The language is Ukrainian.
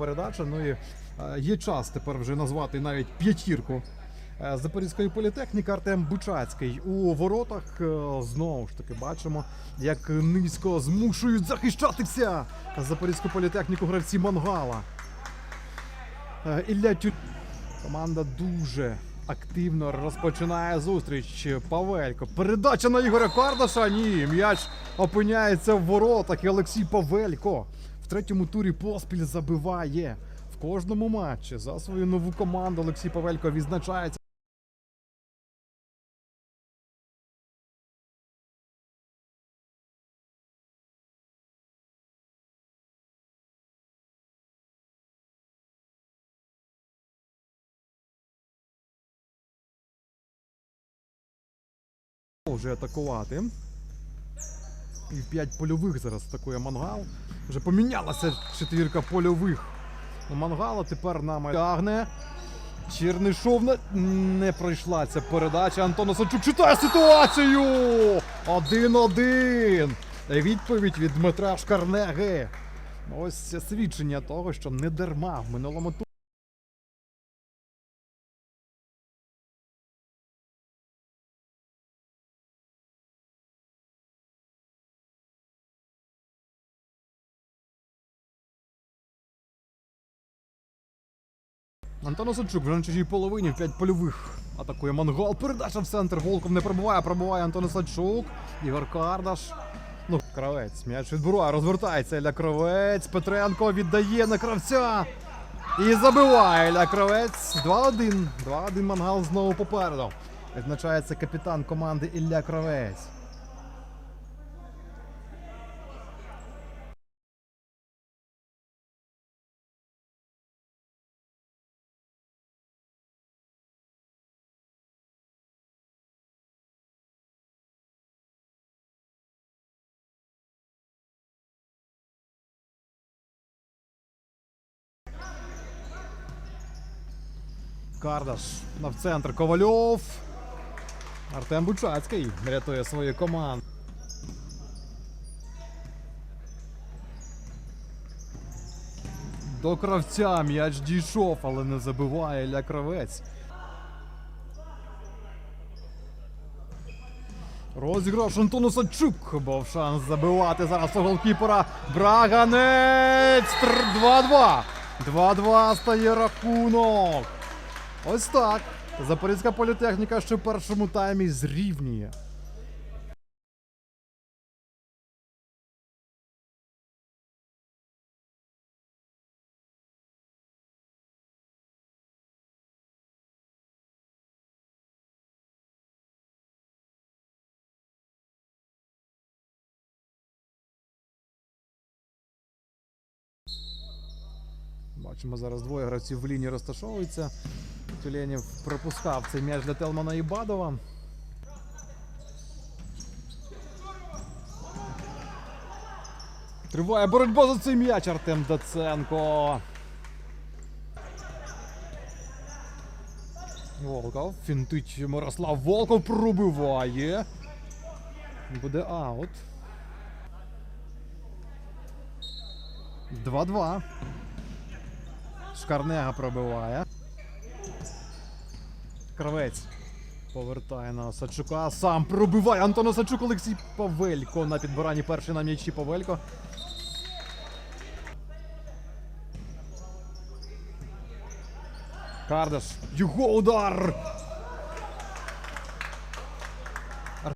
передача. Ну і е, є час тепер вже назвати навіть п'ятірку. е, Запорізької політехніки Артем Бучацький у воротах е, знову ж таки бачимо, як низько змушують захищатися Запорізьку політехніку гравці Мангала. Ілля Тю... Команда дуже активно розпочинає зустріч. Павелько. Передача на Ігоря Кардаша. Ні, м'яч опиняється в воротах. І Олексій Павелько третьому турі поспіль забиває в кожному матчі за свою нову команду. Олексій Павелько відзначається. Вже атакувати. І в 5 польових зараз атакує мангал. Вже помінялася четвірка польових. У мангала тепер нам тягне. Чернишов не, не пройшла ця передача. Антон Осадчук читає ситуацію. 1-1. Відповідь від Дмитра Шкарнеги. Ось свідчення того, що не дарма в минулому Антон Осадчук вже на чужій половині 5 польових. Атакує Монгол. Передача в центр. Волков не пробиває, пробиває Антон Осадчук. Ігор Кардаш. Ну, кравець. М'яч відбирає, розвертається Ілля Кравець. Петренко віддає на кравця. І забиває Ілля Кравець. 2-1. 2-1 мангал знову попереду. Відзначається капітан команди Ілля Кравець. Кардаш на центр Ковальов. Артем Бучацький рятує свою команду. До кравця м'яч дійшов, але не забиває Ілля Кравець. Розіграш Антону Садчук. Був шанс забивати зараз у голкіпера. Браганець! 2-2. 2-2 стає рахунок. Ось так. Запорізька політехніка ще в першому таймі зрівнює. Бачимо зараз двоє гравців в лінії розташовуються. Тюленів пропускав цей м'яч для Телмана Ібадова. Триває боротьба за цей м'яч Артем Даценко. Волков. Фінтить Мирослав Волков пробиває. Буде аут. 2-2. Шкарнега пробиває. Кравець повертає на Осадчука. Сам пробиває Антон Осадчук Олексій Павелько на підбиранні перший на м'ячі Павелько. Кардаш. Його удар!